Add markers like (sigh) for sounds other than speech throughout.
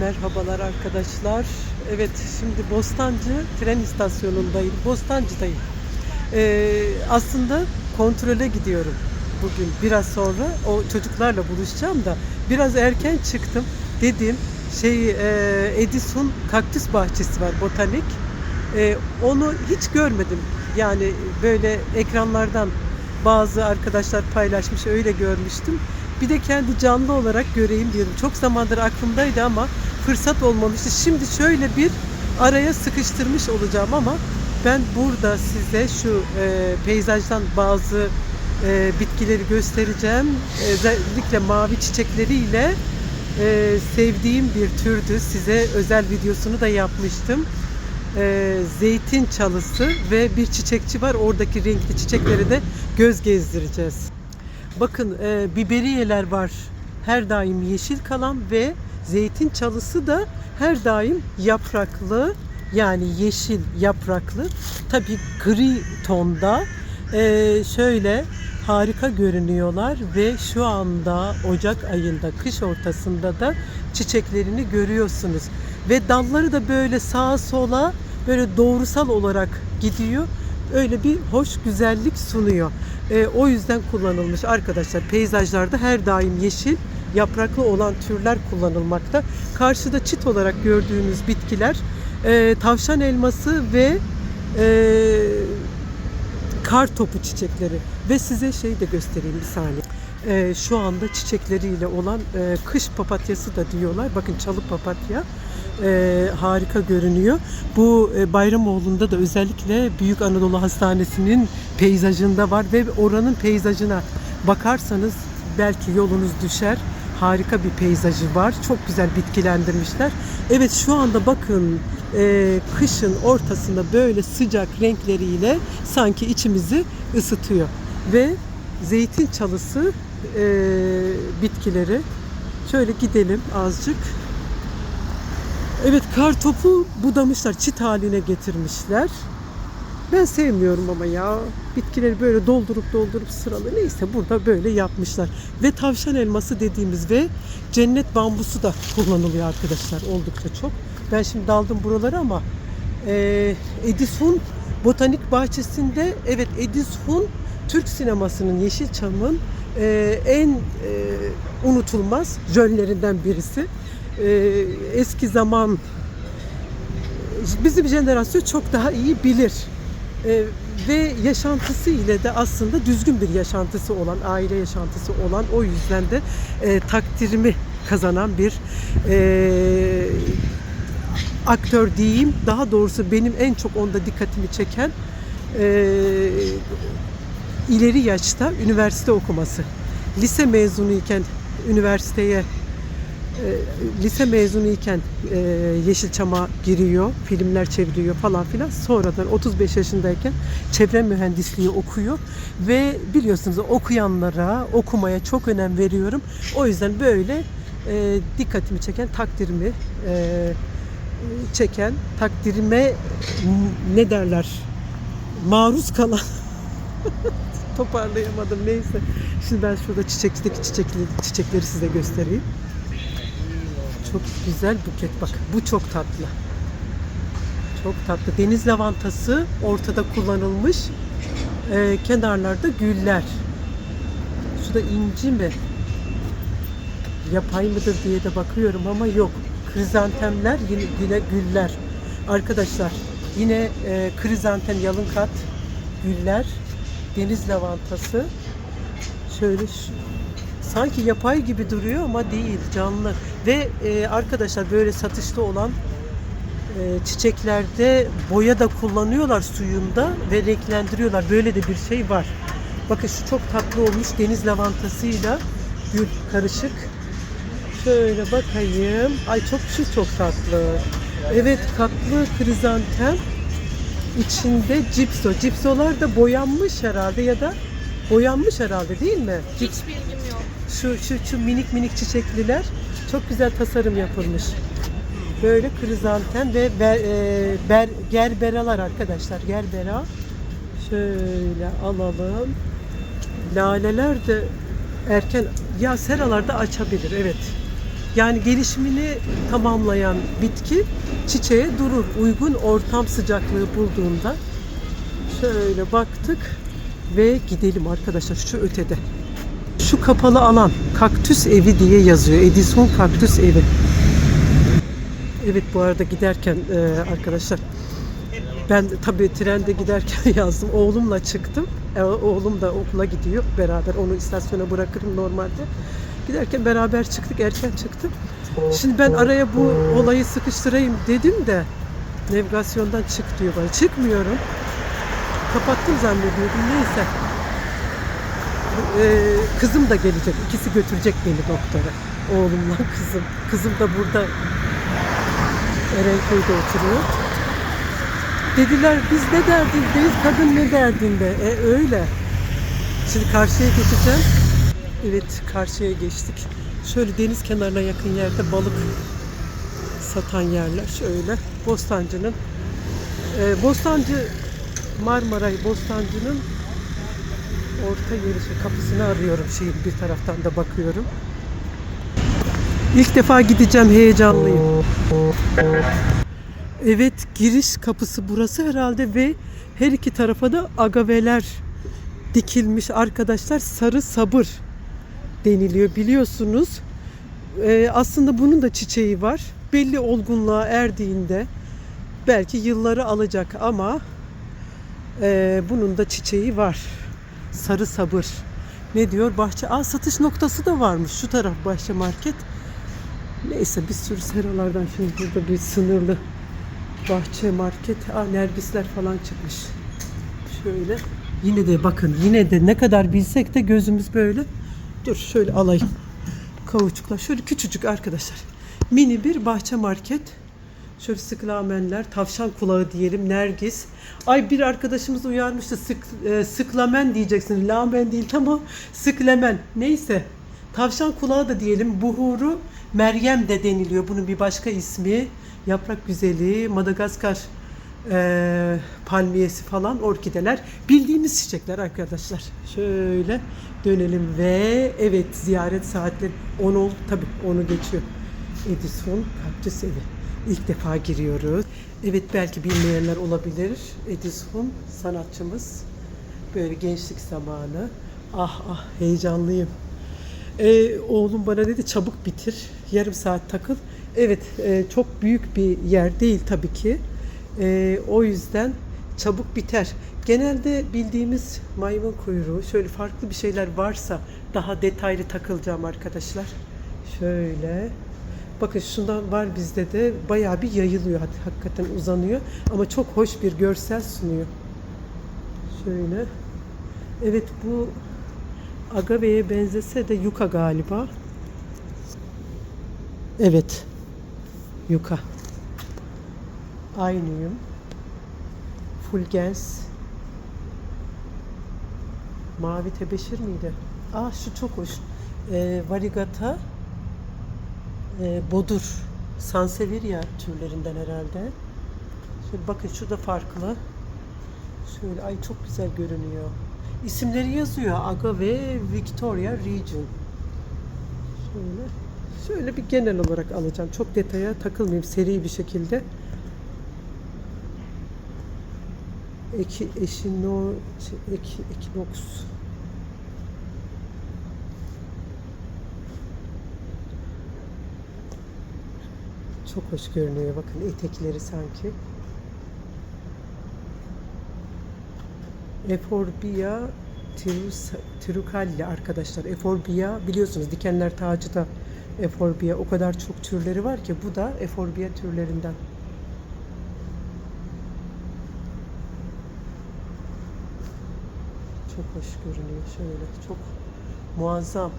Merhabalar arkadaşlar. Evet şimdi Bostancı tren istasyonundayım. Bostancı'dayım. Ee, aslında kontrole gidiyorum bugün. Biraz sonra o çocuklarla buluşacağım da biraz erken çıktım. Dedim şey e, Edison kaktüs bahçesi var botanik. E, onu hiç görmedim. Yani böyle ekranlardan bazı arkadaşlar paylaşmış öyle görmüştüm. Bir de kendi canlı olarak göreyim diyorum. Çok zamandır aklımdaydı ama fırsat olmamıştı. Şimdi şöyle bir araya sıkıştırmış olacağım ama ben burada size şu e, peyzajdan bazı e, bitkileri göstereceğim. Özellikle mavi çiçekleriyle e, sevdiğim bir türdü. Size özel videosunu da yapmıştım. E, zeytin çalısı ve bir çiçekçi var. Oradaki renkli çiçekleri de göz gezdireceğiz. Bakın e, biberiyeler var. Her daim yeşil kalan ve zeytin çalısı da her daim yapraklı yani yeşil yapraklı. Tabii gri tonda e, şöyle harika görünüyorlar ve şu anda Ocak ayında kış ortasında da çiçeklerini görüyorsunuz. Ve dalları da böyle sağa sola böyle doğrusal olarak gidiyor. Öyle bir hoş güzellik sunuyor. E, o yüzden kullanılmış arkadaşlar. Peyzajlarda her daim yeşil yapraklı olan türler kullanılmakta. Karşıda çit olarak gördüğünüz bitkiler e, tavşan elması ve e, kar topu çiçekleri ve size şey de göstereyim bir saniye. Ee, şu anda çiçekleriyle olan e, kış papatyası da diyorlar. Bakın çalı papatya e, harika görünüyor. Bu e, Bayramoğlu'nda da özellikle Büyük Anadolu Hastanesi'nin peyzajında var ve oranın peyzajına bakarsanız belki yolunuz düşer. Harika bir peyzajı var. Çok güzel bitkilendirmişler. Evet şu anda bakın e, kışın ortasında böyle sıcak renkleriyle sanki içimizi ısıtıyor. Ve zeytin çalısı e, bitkileri. Şöyle gidelim azıcık. Evet kar topu budamışlar, çit haline getirmişler. Ben sevmiyorum ama ya. Bitkileri böyle doldurup doldurup sıralı neyse burada böyle yapmışlar. Ve tavşan elması dediğimiz ve cennet bambusu da kullanılıyor arkadaşlar oldukça çok. Ben şimdi daldım buralara ama e, Edison Botanik Bahçesi'nde evet Edison Türk sinemasının Yeşilçam'ın e, en e, unutulmaz jönlerinden birisi. E, eski zaman bizim jenerasyon çok daha iyi bilir. E, ve yaşantısı ile de aslında düzgün bir yaşantısı olan, aile yaşantısı olan o yüzden de e, takdirimi kazanan bir e, aktör diyeyim. Daha doğrusu benim en çok onda dikkatimi çeken e, ileri yaşta üniversite okuması. Lise mezunuyken üniversiteye e, lise mezunuyken e, Yeşilçam'a giriyor, filmler çeviriyor falan filan. Sonradan 35 yaşındayken çevre mühendisliği okuyor ve biliyorsunuz okuyanlara, okumaya çok önem veriyorum. O yüzden böyle e, dikkatimi çeken, takdirimi e, çeken, takdirime ne derler maruz kalan (laughs) toparlayamadım neyse. Şimdi ben şurada çiçekteki çiçekli, çiçekleri size göstereyim. Çok güzel buket bak. Bu çok tatlı. Çok tatlı. Deniz lavantası ortada kullanılmış. Ee, kenarlarda güller. Şu da inci mi? Yapay mıdır diye de bakıyorum ama yok. Krizantemler yine, yine güller. Arkadaşlar yine e, krizantem yalın kat güller. Deniz lavantası. Şöyle şu, sanki yapay gibi duruyor ama değil canlı. Ve e, arkadaşlar böyle satışta olan e, çiçeklerde boya da kullanıyorlar suyunda ve renklendiriyorlar. Böyle de bir şey var. Bakın şu çok tatlı olmuş deniz lavantasıyla gül karışık. Şöyle bakayım. Ay çok şu çok tatlı. Evet katlı krizantem içinde cipso cipsolar da boyanmış herhalde ya da boyanmış herhalde değil mi? Cips, Hiç bilgim yok. şu, şu, şu minik minik çiçekliler çok güzel tasarım yapılmış. Böyle krizantem ve ber, e, ber, gerberalar arkadaşlar. Gerbera. Şöyle alalım. Laleler de erken ya seralarda açabilir evet. Yani gelişimini tamamlayan bitki çiçeğe durur. Uygun ortam sıcaklığı bulduğunda şöyle baktık ve gidelim arkadaşlar şu ötede. Şu kapalı alan kaktüs evi diye yazıyor. Edison kaktüs evi. Evet bu arada giderken e, arkadaşlar ben tabii trende giderken (laughs) yazdım. Oğlumla çıktım. E, oğlum da okula gidiyor beraber. Onu istasyona bırakırım normalde. Giderken beraber çıktık. Erken çıktık. Şimdi ben araya bu olayı sıkıştırayım dedim de navigasyondan çık diyor bana. Çıkmıyorum. Kapattım zannediyordum. Neyse. Ee, kızım da gelecek. İkisi götürecek beni doktora. Oğlumla (laughs) kızım. Kızım da burada Erenköy'de oturuyor. Dediler biz ne derdindeyiz, kadın ne derdinde. E öyle. Şimdi karşıya geçeceğim. Evet karşıya geçtik. Şöyle deniz kenarına yakın yerde balık satan yerler şöyle. Bostancı'nın e, Bostancı Marmaray Bostancı'nın orta yeri şey, kapısını arıyorum şeyin bir taraftan da bakıyorum. İlk defa gideceğim heyecanlıyım. Evet giriş kapısı burası herhalde ve her iki tarafa da agaveler dikilmiş arkadaşlar sarı sabır deniliyor biliyorsunuz. Ee, aslında bunun da çiçeği var. Belli olgunluğa erdiğinde belki yılları alacak ama e, bunun da çiçeği var. Sarı sabır. Ne diyor? Bahçe. Aa satış noktası da varmış. Şu taraf bahçe market. Neyse bir sürü seralardan şimdi burada bir sınırlı bahçe market. Aa nergisler falan çıkmış. Şöyle. Yine de bakın yine de ne kadar bilsek de gözümüz böyle. Dur şöyle alayım. Kavuçuklar. Şöyle küçücük arkadaşlar. Mini bir bahçe market. Şöyle sıklamenler, tavşan kulağı diyelim, nergis. Ay bir arkadaşımız uyarmıştı sık, e, sıklamen diyeceksin. Lamen değil tamam. Sıklemen. Neyse. Tavşan kulağı da diyelim. Buhuru Meryem de deniliyor. Bunun bir başka ismi. Yaprak güzeli, Madagaskar e, palmiyesi falan orkideler. Bildiğimiz çiçekler arkadaşlar. Şöyle dönelim ve evet ziyaret saatleri 10 ol tabii onu geçiyor. Edison Kaktüs Evi. İlk defa giriyoruz. Evet belki bilmeyenler olabilir. Edison sanatçımız. Böyle gençlik zamanı. Ah ah heyecanlıyım. Ee, oğlum bana dedi çabuk bitir. Yarım saat takıl. Evet e, çok büyük bir yer değil tabii ki. E, o yüzden çabuk biter. Genelde bildiğimiz maymun kuyruğu şöyle farklı bir şeyler varsa daha detaylı takılacağım arkadaşlar. Şöyle. Bakın şundan var bizde de bayağı bir yayılıyor hak- hakikaten uzanıyor ama çok hoş bir görsel sunuyor. Şöyle. Evet bu agave'ye benzese de yuka galiba. Evet. Yuka. Aynıyım. Fulgens. Mavi tebeşir miydi? Aa şu çok hoş. Ee, varigata e, bodur. Sansevieria türlerinden herhalde. Şöyle bakın şurada farklı. Şöyle ay çok güzel görünüyor. İsimleri yazıyor. Agave Victoria Region. Şöyle. Şöyle bir genel olarak alacağım. Çok detaya takılmayayım seri bir şekilde. Eki, eşino, şey, ek, ekinox. Çok hoş görünüyor. Bakın etekleri sanki. Eforbia tirukalli arkadaşlar. Eforbia biliyorsunuz dikenler tacı da Eforbia. O kadar çok türleri var ki bu da Eforbia türlerinden. Çok hoş görünüyor şöyle. Çok muazzam.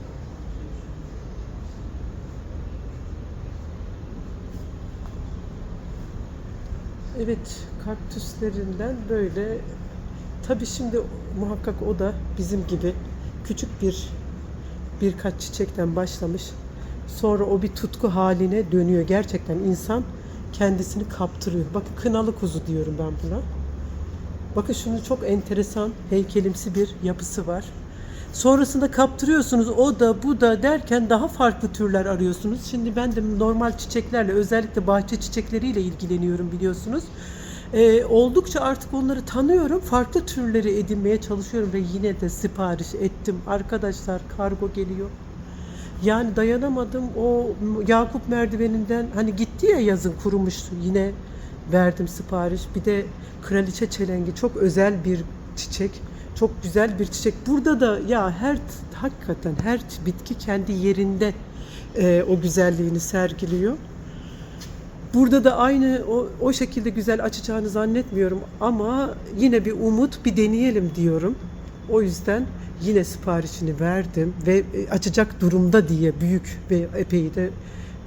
Evet, kaktüslerinden böyle Tabii şimdi muhakkak o da bizim gibi küçük bir birkaç çiçekten başlamış. Sonra o bir tutku haline dönüyor. Gerçekten insan kendisini kaptırıyor. Bakın kınalı kuzu diyorum ben buna. Bakın şunun çok enteresan heykelimsi bir yapısı var. Sonrasında kaptırıyorsunuz o da bu da derken daha farklı türler arıyorsunuz. Şimdi ben de normal çiçeklerle özellikle bahçe çiçekleriyle ilgileniyorum biliyorsunuz. Ee, oldukça artık onları tanıyorum. Farklı türleri edinmeye çalışıyorum ve yine de sipariş ettim. Arkadaşlar kargo geliyor. Yani dayanamadım o Yakup merdiveninden hani gitti ya yazın kurumuştu yine verdim sipariş. Bir de kraliçe çelengi çok özel bir çiçek. Çok güzel bir çiçek. Burada da ya her hakikaten her bitki kendi yerinde e, o güzelliğini sergiliyor. Burada da aynı o, o şekilde güzel açacağını zannetmiyorum ama yine bir umut bir deneyelim diyorum. O yüzden yine siparişini verdim ve e, açacak durumda diye büyük ve epey de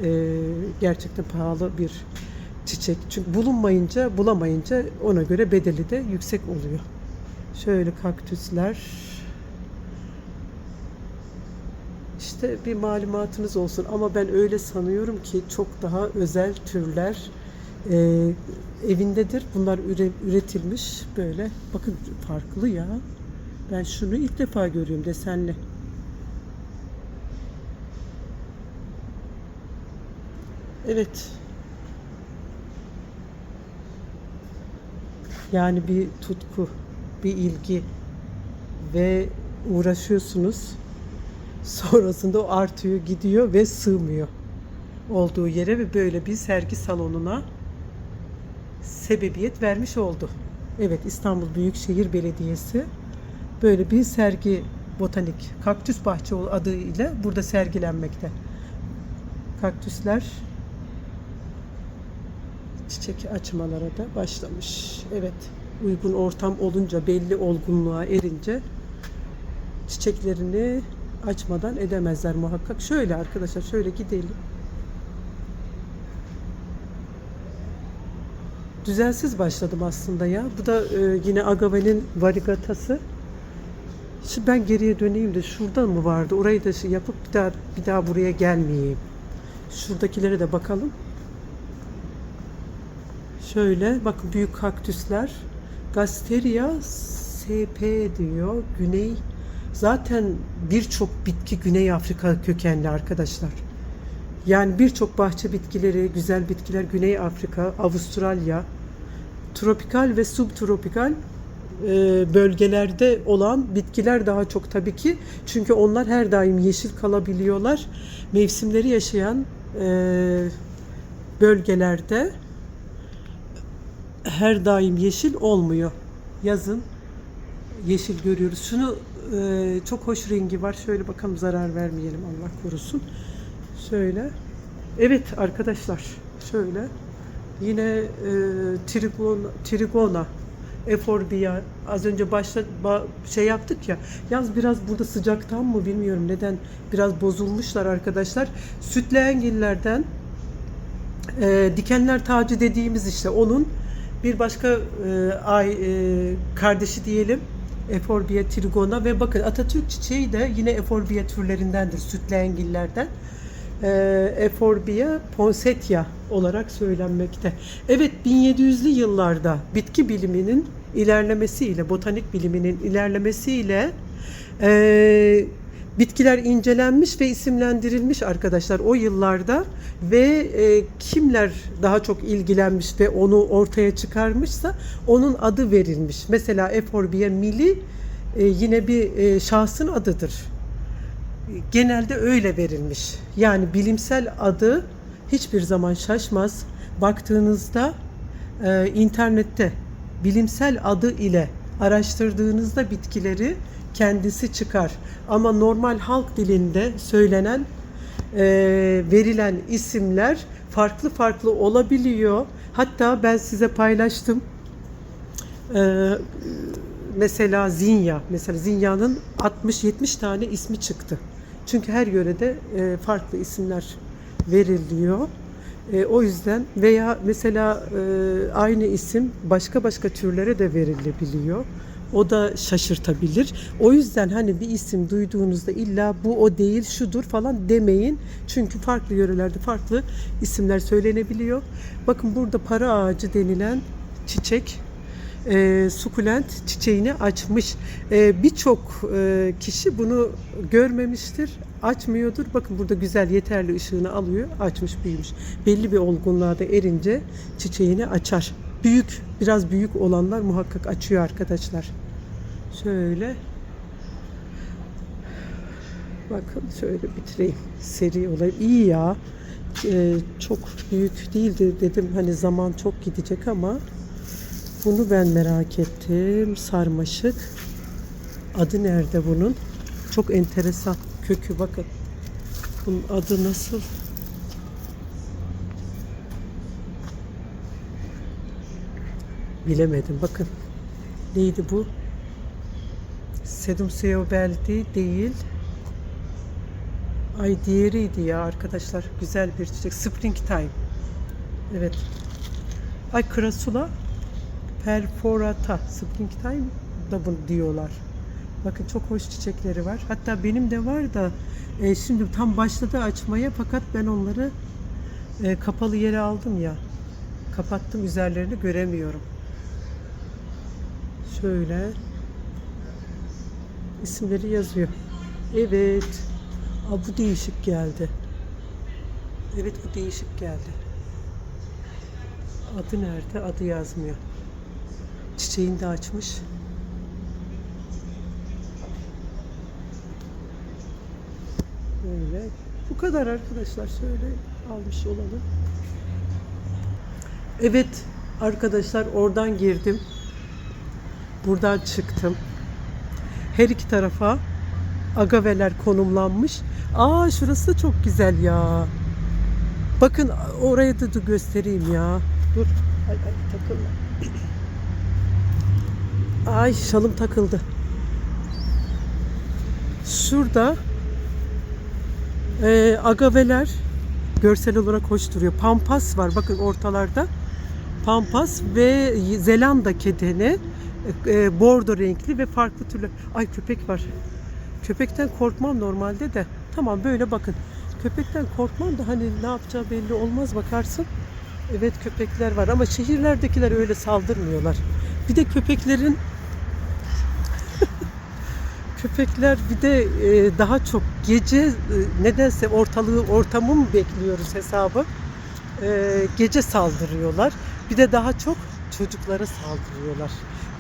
e, gerçekten pahalı bir çiçek. Çünkü bulunmayınca, bulamayınca ona göre bedeli de yüksek oluyor. Şöyle kaktüsler. İşte bir malumatınız olsun ama ben öyle sanıyorum ki çok daha özel türler e, evindedir. Bunlar üre- üretilmiş böyle. Bakın farklı ya. Ben şunu ilk defa görüyorum desenli. Evet. Yani bir tutku, bir ilgi ve uğraşıyorsunuz. (laughs) Sonrasında o artıyor, gidiyor ve sığmıyor olduğu yere ve böyle bir sergi salonuna sebebiyet vermiş oldu. Evet İstanbul Büyükşehir Belediyesi böyle bir sergi botanik kaktüs bahçe adıyla burada sergilenmekte. Kaktüsler çiçek açmalara da başlamış. Evet, uygun ortam olunca, belli olgunluğa erince çiçeklerini açmadan edemezler muhakkak. Şöyle arkadaşlar, şöyle gidelim. Düzensiz başladım aslında ya. Bu da e, yine agavenin varigatası. Şimdi ben geriye döneyim de şuradan mı vardı? Orayı da şey yapıp bir daha bir daha buraya gelmeyeyim. Şuradakilere de bakalım. Şöyle bakın büyük kaktüsler. Gasteria sp diyor. Güney zaten birçok bitki Güney Afrika kökenli arkadaşlar. Yani birçok bahçe bitkileri, güzel bitkiler Güney Afrika, Avustralya, tropikal ve subtropikal e, bölgelerde olan bitkiler daha çok tabii ki. Çünkü onlar her daim yeşil kalabiliyorlar. Mevsimleri yaşayan e, bölgelerde her daim yeşil olmuyor. Yazın yeşil görüyoruz. Şunu e, çok hoş rengi var. Şöyle bakalım zarar vermeyelim Allah korusun. Şöyle. Evet arkadaşlar şöyle. Yine e, trigona, trigona eforbia az önce başta ba- şey yaptık ya. Yaz biraz burada sıcaktan mı bilmiyorum neden biraz bozulmuşlar arkadaşlar. Sütleengillerden e, dikenler tacı dediğimiz işte onun bir başka e, ay e, kardeşi diyelim Eforbia trigona ve bakın Atatürk çiçeği de yine Eforbia türlerindendir sütleengillerden. E, Eforbia poinsettia olarak söylenmekte. Evet 1700'lü yıllarda bitki biliminin ilerlemesiyle, botanik biliminin ilerlemesiyle e, bitkiler incelenmiş ve isimlendirilmiş arkadaşlar o yıllarda ve e, kimler daha çok ilgilenmiş ve onu ortaya çıkarmışsa onun adı verilmiş. Mesela Eforbia mili e, yine bir e, şahsın adıdır. Genelde öyle verilmiş. Yani bilimsel adı hiçbir zaman şaşmaz. Baktığınızda e, internette bilimsel adı ile araştırdığınızda bitkileri kendisi çıkar. Ama normal halk dilinde söylenen e, verilen isimler farklı farklı olabiliyor. Hatta ben size paylaştım. E, mesela Zinya, mesela Zinya'nın 60-70 tane ismi çıktı. Çünkü her yörede e, farklı isimler veriliyor. E, o yüzden veya mesela e, aynı isim başka başka türlere de verilebiliyor. O da şaşırtabilir. O yüzden hani bir isim duyduğunuzda illa bu o değil şudur falan demeyin. Çünkü farklı yörelerde farklı isimler söylenebiliyor. Bakın burada para ağacı denilen çiçek e, sukulent çiçeğini açmış. E, Birçok e, kişi bunu görmemiştir, açmıyordur. Bakın burada güzel yeterli ışığını alıyor, açmış büyümüş. Belli bir olgunluğa da erince çiçeğini açar. Büyük, biraz büyük olanlar muhakkak açıyor arkadaşlar. Şöyle Bakın şöyle bitireyim. Seri olayım. İyi ya. Ee, çok büyük değildi dedim. Hani zaman çok gidecek ama bunu ben merak ettim. Sarmaşık. Adı nerede bunun? Çok enteresan. Kökü bakın. Bunun adı nasıl? Bilemedim. Bakın. Neydi bu? Sedum Seobeldi değil. Ay diğeriydi ya arkadaşlar. Güzel bir çiçek. Springtime. Evet. Ay Krasula perforata. Springtime da bunu diyorlar. Bakın çok hoş çiçekleri var. Hatta benim de var da e, şimdi tam başladı açmaya fakat ben onları e, kapalı yere aldım ya. Kapattım üzerlerini göremiyorum. Şöyle isimleri yazıyor. Evet. Aa, bu değişik geldi. Evet bu değişik geldi. Adı nerede? Adı yazmıyor. Çiçeğini de açmış. Böyle. Bu kadar arkadaşlar. Şöyle almış olalım. Evet arkadaşlar oradan girdim. Buradan çıktım. Her iki tarafa agaveler konumlanmış. Aa şurası da çok güzel ya. Bakın oraya da, da göstereyim ya. Dur. Ay, ay takılma. Ay şalım takıldı. Şurada e, agaveler görsel olarak hoş duruyor. Pampas var bakın ortalarda. Pampas ve Zelanda kedeni e, bordo renkli ve farklı türlü. Ay köpek var. Köpekten korkmam normalde de. Tamam böyle bakın. Köpekten korkmam da hani ne yapacağı belli olmaz bakarsın. Evet köpekler var ama şehirlerdekiler öyle saldırmıyorlar. Bir de köpeklerin (laughs) köpekler bir de e, daha çok gece e, nedense ortalığı ortamı mı bekliyoruz hesabı. E, gece saldırıyorlar. Bir de daha çok çocuklara saldırıyorlar.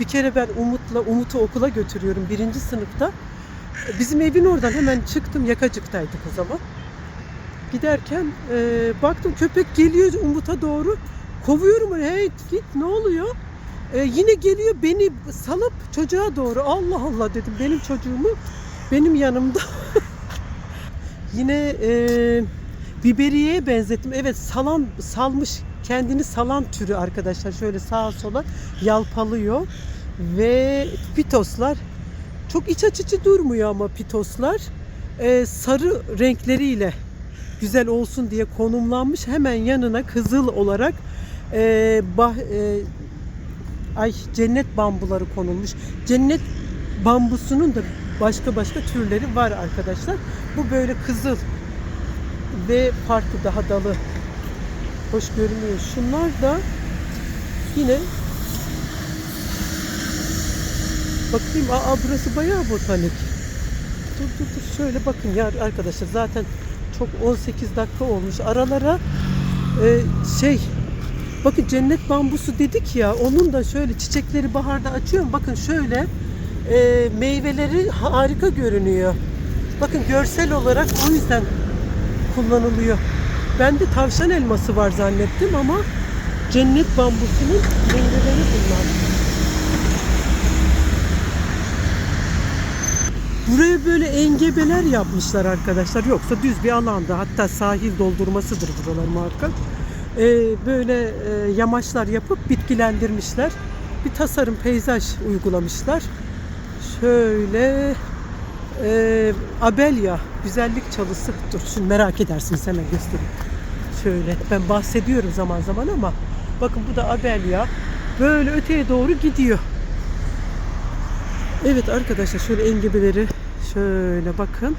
Bir kere ben Umut'la Umut'u okula götürüyorum birinci sınıfta. Bizim evin oradan hemen çıktım. Yakacıktaydık o zaman. Giderken e, baktım köpek geliyor Umut'a doğru. Kovuyorum onu. Hey git ne oluyor? E, yine geliyor beni salıp çocuğa doğru. Allah Allah dedim. Benim çocuğumu benim yanımda. (laughs) yine e, biberiyeye benzettim. Evet salan salmış kendini salan türü arkadaşlar. Şöyle sağa sola yalpalıyor. Ve pitoslar çok iç açıcı durmuyor ama pitoslar. Ee, sarı renkleriyle güzel olsun diye konumlanmış. Hemen yanına kızıl olarak e, bah, e, ay cennet bambuları konulmuş. Cennet bambusunun da başka başka türleri var arkadaşlar. Bu böyle kızıl ve farklı daha dalı hoş görünüyor. Şunlar da yine Bakayım aa burası bayağı botanik. Dur dur dur şöyle bakın ya arkadaşlar zaten çok 18 dakika olmuş. Aralara e, şey bakın cennet bambusu dedik ya onun da şöyle çiçekleri baharda açıyor. Bakın şöyle e, meyveleri harika görünüyor. Bakın görsel olarak o yüzden kullanılıyor. Ben de tavşan elması var zannettim ama cennet bambusunun meyveleri bunlar. Buraya böyle engebeler yapmışlar arkadaşlar. Yoksa düz bir alanda. Hatta sahil doldurmasıdır buralar muhakkak. Ee, böyle e, yamaçlar yapıp bitkilendirmişler. Bir tasarım, peyzaj uygulamışlar. Şöyle e, abelya, güzellik çalısı. Dur şimdi merak edersiniz hemen göstereyim. Şöyle ben bahsediyorum zaman zaman ama bakın bu da abelya. Böyle öteye doğru gidiyor. Evet arkadaşlar şöyle engebeleri şöyle bakın.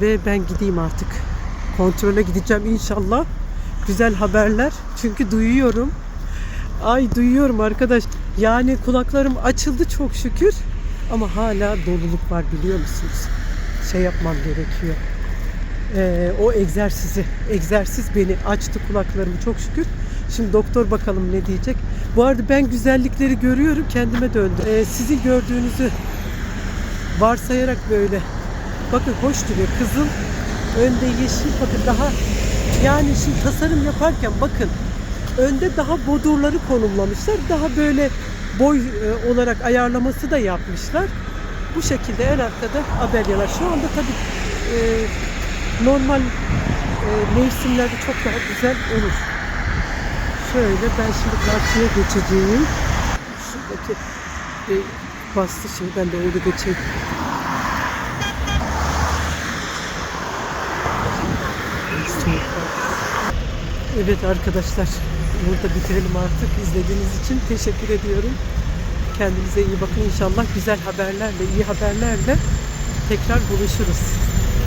Ve ben gideyim artık. Kontrole gideceğim inşallah. Güzel haberler. Çünkü duyuyorum. Ay duyuyorum arkadaş. Yani kulaklarım açıldı çok şükür. Ama hala doluluk var biliyor musunuz? Şey yapmam gerekiyor. Ee, o egzersizi, egzersiz beni açtı kulaklarımı çok şükür. Şimdi doktor bakalım ne diyecek. Bu arada ben güzellikleri görüyorum, kendime döndüm. Ee, sizin gördüğünüzü varsayarak böyle. Bakın hoş duruyor. Kızıl, önde yeşil. Bakın daha yani şimdi tasarım yaparken bakın önde daha bodurları konumlamışlar. Daha böyle boy e, olarak ayarlaması da yapmışlar. Bu şekilde en arkada abelyalar. Şu anda tabii e, normal e, mevsimlerde çok daha güzel olur. Şöyle ben şimdi karşıya geçeceğim. Şuradaki e, bastı şey ben de öyle geçeyim. Evet arkadaşlar burada bitirelim artık. İzlediğiniz için teşekkür ediyorum. Kendinize iyi bakın. İnşallah güzel haberlerle, iyi haberlerle tekrar buluşuruz.